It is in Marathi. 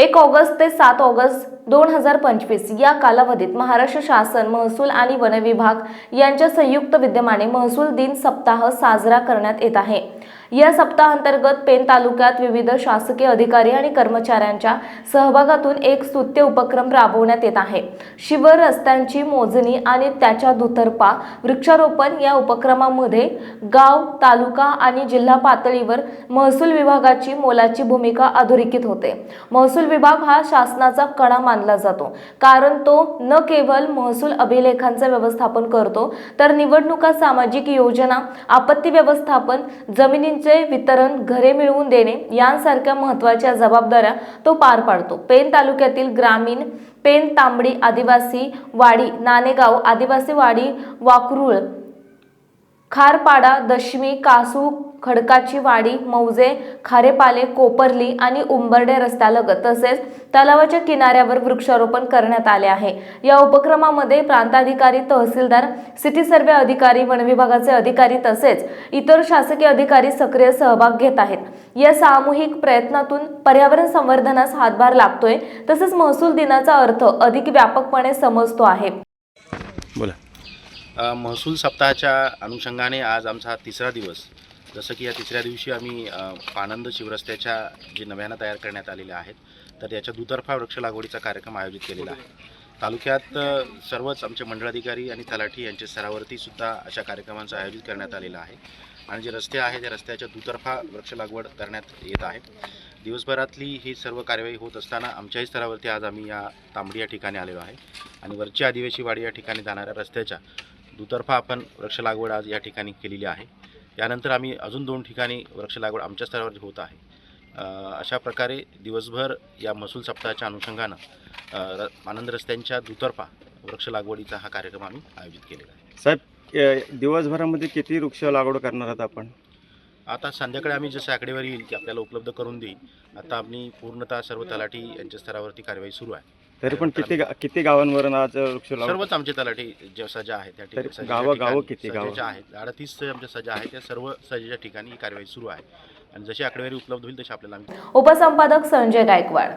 एक ऑगस्ट ते सात ऑगस्ट दोन हजार पंचवीस या कालावधीत महाराष्ट्र शासन महसूल आणि वन विभाग यांच्या संयुक्त विद्यमाने महसूल दिन सप्ताह साजरा करण्यात येत आहे. या सप्ताहांतर्गत पेन तालुक्यात विविध शासकीय अधिकारी आणि कर्मचाऱ्यांच्या सहभागातून एक स्तुत्य उपक्रम राबवण्यात येत आहे. शिवर रस्त्यांची मोजणी आणि त्याच्या दुतर्फा वृक्षारोपण या उपक्रमामध्ये गाव तालुका आणि जिल्हा पातळीवर महसूल विभागाची मोलाची भूमिका अधोरेखित होते. महसूल विभाग हा शासनाचा कणा मानला जातो. कारण तो न केवळ महसूल अभिलेखांचे व्यवस्थापन करतो तर निवडणुका सामाजिक योजना आपत्ती व्यवस्थापन जमिनींचे वितरण घरे मिळवून देणे यांसारख्या महत्त्वाच्या जबाबदाऱ्या तो पार पाडतो. पेन तालुक्यातील ग्रामीण पेन तांबडी आदिवासी वाडी नाणेगाव आदिवासी वाडी वाकरूळ खारपाडा दशमी कासू खडकाची वाडी मौजे खारेपाले कोपर्ली आणि उंबर्डे रस्त्यालगत तसेच तलावाच्या किनाऱ्यावर वृक्षारोपण करण्यात आले आहे. या उपक्रमामध्ये प्रांताधिकारी तहसीलदार सिटी सर्वे अधिकारी वन विभागाचे अधिकारी तसेच इतर शासकीय अधिकारी सक्रिय सहभाग घेत आहेत. या सामूहिक प्रयत्नातून पर्यावरण संवर्धनास हातभार लागतोय तसेच महसूल दिनाचा अर्थ अधिक व्यापकपणे समजतो आहे. बोला. महसूल सप्ताहाच्या अनुषंगाने आज आमचा हा तिसरा दिवस. जसं की या तिसऱ्या दिवशी आम्ही पानंद शिवरस्त्याच्या जे नव्यानं तयार करण्यात आलेल्या आहेत तर याच्या दुतर्फा वृक्ष लागवडीचा कार्यक्रम आयोजित केलेला आहे. तालुक्यात सर्वच आमचे मंडळाधिकारी आणि तलाठी यांच्या स्तरावरती सुद्धा अशा कार्यक्रमांचं आयोजित करण्यात आलेलं आहे. आणि जे रस्ते आहे त्या रस्त्याच्या दुतर्फा वृक्ष लागवड करण्यात येत आहे दिवसभरातली ही सर्व कार्यवाही होत असताना आमच्याही स्तरावरती आज आम्ही या तांबडी या ठिकाणी आलेलो आहे. आणि वरची आदिवासी वाडी या ठिकाणी जाणाऱ्या रस्त्याच्या दुतर्फा आपण वृक्ष लागवड आज या ठिकाणी केलेली आहे. यानंतर आम्ही अजून दोन ठिकाणी वृक्ष लागवड आमच्या स्तरावर होत आहे. अशा प्रकारे दिवसभर या महसूल सप्ताहाच्या अनुषंगानं आनंद रस्त्यांच्या दुतर्फा वृक्ष लागवडीचा हा कार्यक्रम आम्ही आयोजित केलेला आहे. साहेब दिवसभरामध्ये किती वृक्ष लागवड करणार आहात आपण? आता संध्याकाळी आम्ही जसं आकडेवारी येईल ती आपल्याला उपलब्ध करून देईल आता आम्ही पूर्णतः सर्व तलाठी यांच्या स्तरावरती कारवाई सुरू आहे. तरी पण किती गा- किती गावांवरून आज वृक्ष सर्वच आमचे तलाठी ज्या सजा आहेत त्या तरी सजेच्या गावं- गावं ठिकाणी- किती गावं? आहेत. अडतीस आमच्या सजा आहेत त्या सर्व सजेच्या ठिकाणी ही कारवाई सुरू आहे. आणि जशी आकडेवारी उपलब्ध होईल तशी आपल्याला आम्ही उपसंपादक संजय गायकवाड